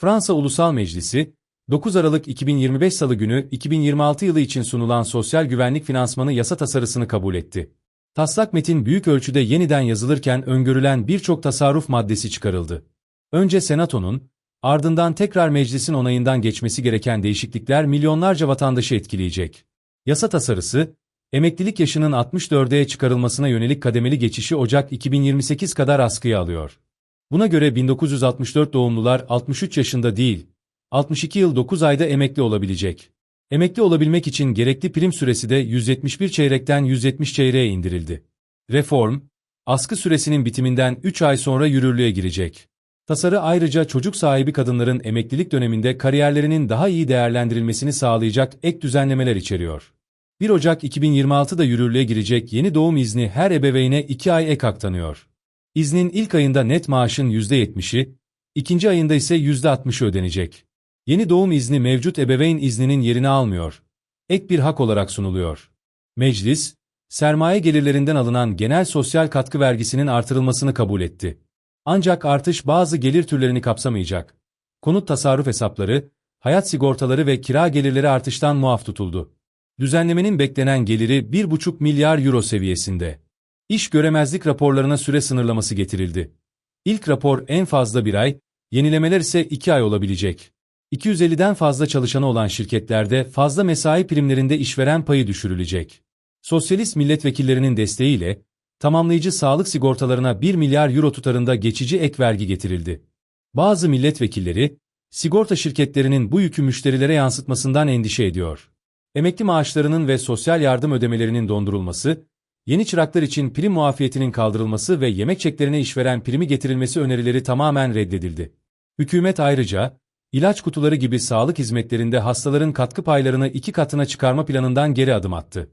Fransa Ulusal Meclisi, 9 Aralık 2025 Salı günü 2026 yılı için sunulan sosyal güvenlik finansmanı yasa tasarısını kabul etti. Taslak metin büyük ölçüde yeniden yazılırken öngörülen birçok tasarruf maddesi çıkarıldı. Önce Senato'nun, ardından tekrar meclisin onayından geçmesi gereken değişiklikler milyonlarca vatandaşı etkileyecek. Yasa tasarısı, emeklilik yaşının 64'e çıkarılmasına yönelik kademeli geçişi Ocak 2028 kadar askıya alıyor. Buna göre 1964 doğumlular 63 yaşında değil, 62 yıl 9 ayda emekli olabilecek. Emekli olabilmek için gerekli prim süresi de 171 çeyrekten 170 çeyreğe indirildi. Reform, askı süresinin bitiminden 3 ay sonra yürürlüğe girecek. Tasarı ayrıca çocuk sahibi kadınların emeklilik döneminde kariyerlerinin daha iyi değerlendirilmesini sağlayacak ek düzenlemeler içeriyor. 1 Ocak 2026'da yürürlüğe girecek yeni doğum izni her ebeveyne 2 ay ek hak tanıyor. İznin ilk ayında net maaşın %70'i, ikinci ayında ise %60'ı ödenecek. Yeni doğum izni mevcut ebeveyn izninin yerini almıyor. Ek bir hak olarak sunuluyor. Meclis, sermaye gelirlerinden alınan genel sosyal katkı vergisinin artırılmasını kabul etti. Ancak artış bazı gelir türlerini kapsamayacak. Konut tasarruf hesapları, hayat sigortaları ve kira gelirleri artıştan muaf tutuldu. Düzenlemenin beklenen geliri 1,5 milyar euro seviyesinde. İş göremezlik raporlarına süre sınırlaması getirildi. İlk rapor en fazla bir ay, yenilemeler ise 2 ay olabilecek. 250'den fazla çalışanı olan şirketlerde fazla mesai primlerinde işveren payı düşürülecek. Sosyalist milletvekillerinin desteğiyle, tamamlayıcı sağlık sigortalarına 1 milyar euro tutarında geçici ek vergi getirildi. Bazı milletvekilleri, sigorta şirketlerinin bu yükü müşterilere yansıtmasından endişe ediyor. Emekli maaşlarının ve sosyal yardım ödemelerinin dondurulması, yeni çıraklar için prim muafiyetinin kaldırılması ve yemek çeklerine işveren primi getirilmesi önerileri tamamen reddedildi. Hükümet ayrıca, ilaç kutuları gibi sağlık hizmetlerinde hastaların katkı paylarını iki katına çıkarma planından geri adım attı.